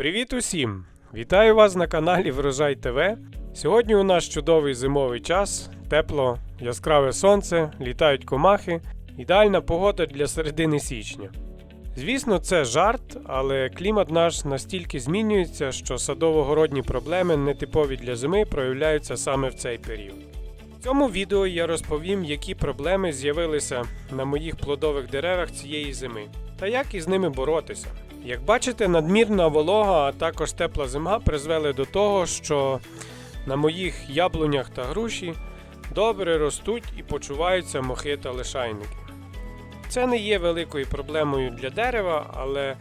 Привіт усім! Вітаю вас на каналі Врожай ТВ. Сьогодні у нас чудовий зимовий час, тепло, яскраве сонце, літають комахи, ідеальна погода для середини січня. Звісно, це жарт, але клімат наш настільки змінюється, що садово-городні проблеми, нетипові для зими, проявляються саме в цей період. В цьому відео я розповім, які проблеми з'явилися на моїх плодових деревах цієї зими та як із ними боротися. Як бачите, надмірна волога, а також тепла зима призвели до того, що на моїх яблунях та груші добре ростуть і почуваються мохи та лишайники. Це не є великою проблемою для дерева, але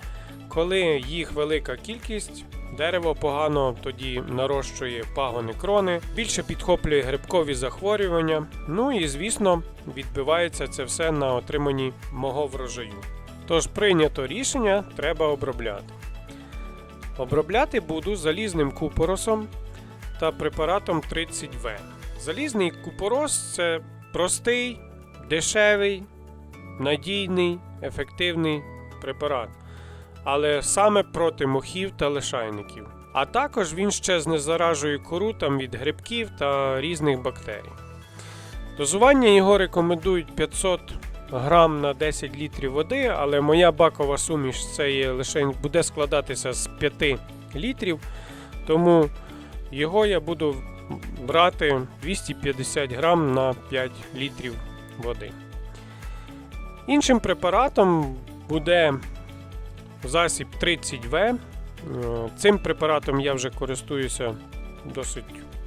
коли їх велика кількість, дерево погано тоді нарощує пагони крони, більше підхоплює грибкові захворювання. Ну і звісно, відбивається це все на отриманні мого врожаю. Тож прийнято рішення треба обробляти. Обробляти буду залізним купоросом та препаратом 30В. Залізний купорос це простий, дешевий, надійний, ефективний препарат, але саме проти мохів та лишайників. А також він ще знезаражує кору там від грибків та різних бактерій. Дозування його рекомендують 500 грам на 10 літрів води, але моя бакова суміш це є лише буде складатися з 5 літрів, тому його я буду брати 250 грам на 5 літрів води. Іншим препаратом буде засіб 30В. Е, Цим препаратом я вже користуюся досить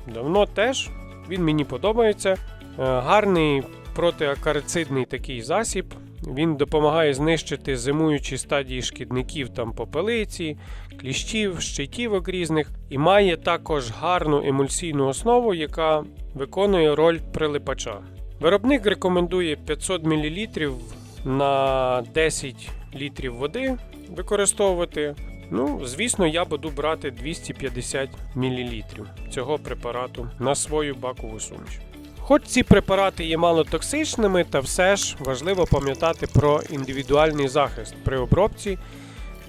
давно теж. Він мені подобається. Е, Гарний протиакарицидний такий засіб. Він допомагає знищити зимуючі стадії шкідників там попелиці, кліщів, щитівок різних і має також гарну емульсійну основу, яка виконує роль прилипача. Виробник рекомендує 500 мл на 10 літрів води використовувати. Ну, звісно, я буду брати 250 мл цього препарату на свою бакову суміш. Хоч ці препарати є малотоксичними, та все ж важливо пам'ятати про індивідуальний захист при обробці.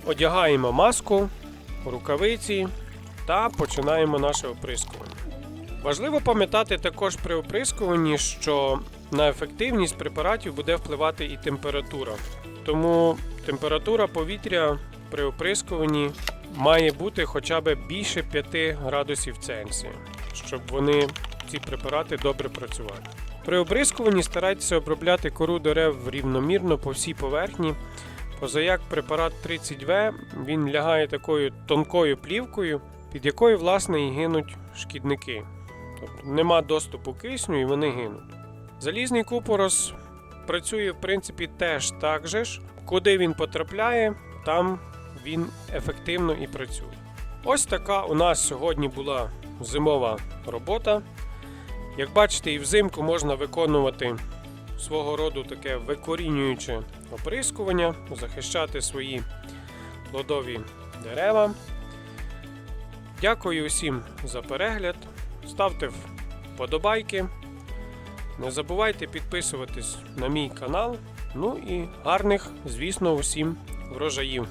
Одягаємо маску, рукавиці та починаємо наше оприскування. Важливо пам'ятати також при оприскуванні, що на ефективність препаратів буде впливати і температура. Тому температура повітря при оприскуванні має бути хоча б більше 5 градусів Цельсія, щоб вони ці препарати добре працювали. При обрискуванні старайтеся обробляти кору дерев рівномірно по всій поверхні. Позаяк препарат 30В він лягає такою тонкою плівкою, під якою власне і гинуть шкідники. Тобто нема доступу кисню і вони гинуть. Залізний купорос працює в принципі теж так же ж. Куди він потрапляє, там він ефективно і працює. Ось така у нас сьогодні була зимова робота. Як бачите, і взимку можна виконувати свого роду таке викорінююче оприскування, захищати свої плодові дерева. Дякую усім за перегляд. Ставте вподобайки. Не забувайте підписуватись на мій канал. Ну і гарних, звісно, усім врожаїв.